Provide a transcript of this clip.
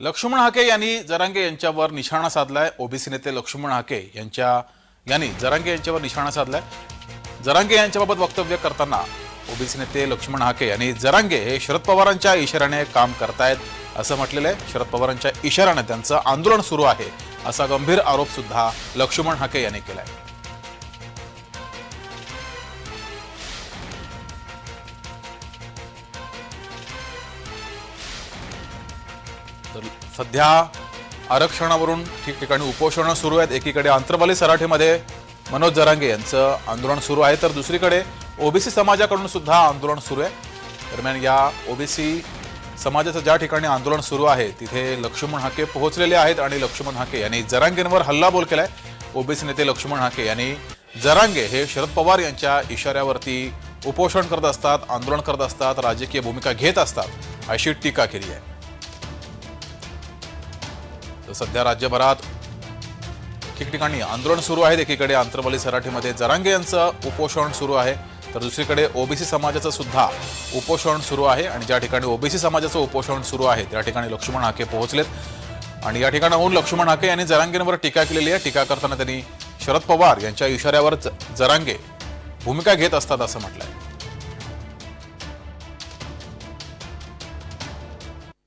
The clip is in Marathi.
लक्ष्मण हाके यांनी जरांगे यांच्यावर निशाणा साधलाय. ओबीसी नेते लक्ष्मण हाके यांच्या यांनी जरांगे यांच्यावर निशाणा साधलाय. जरांगे यांच्याबाबत वक्तव्य करताना ओबीसी नेते लक्ष्मण हाके यांनी जरांगे हे शरद पवारांच्या इशाऱ्याने काम करतायत असं म्हटलेलं आहे. शरद पवारांच्या इशाऱ्याने त्यांचं आंदोलन सुरू आहे असा गंभीर आरोप सुद्धा लक्ष्मण हाके यांनी केलाय. तर सध्या आरक्षणावरून ठिकठिकाणी उपोषणं सुरू आहेत. एकीकडे आंतरवाली सराठीमध्ये मनोज जरांगे यांचं आंदोलन सुरू आहे तर दुसरीकडे ओबीसी समाजाकडून सुद्धा आंदोलन सुरू आहे. दरम्यान या ओबीसी समाजाचं ज्या ठिकाणी आंदोलन सुरू आहे तिथे लक्ष्मण हाके पोहोचलेले आहेत आणि लक्ष्मण हाके यांनी जरांगेंवर हल्लाबोल केलाय. ओबीसी नेते लक्ष्मण हाके यांनी जरांगे हे शरद पवार यांच्या इशाऱ्यावरती उपोषण करत असतात आंदोलन करत असतात राजकीय भूमिका घेत असतात अशी टीका केली आहे. तर सध्या राज्यभरात ठिकठिकाणी आंदोलन सुरू आहेत. एकीकडे आंतरवली सराठीमध्ये जरांगे यांचं उपोषण सुरू आहे. तर दुसरीकडे ओबीसी समाजाचं सुद्धा उपोषण सुरू आहे आणि ज्या ठिकाणी ओबीसी समाजाचं उपोषण सुरू आहे त्या ठिकाणी लक्ष्मण हाके पोहोचलेत. आणि या ठिकाणाहून लक्ष्मण हाके यांनी जरांगेंवर टीका केलेली आहे. टीका करताना त्यांनी शरद पवार यांच्या इशाऱ्यावर जरांगे भूमिका घेत असतात असं म्हटलंय.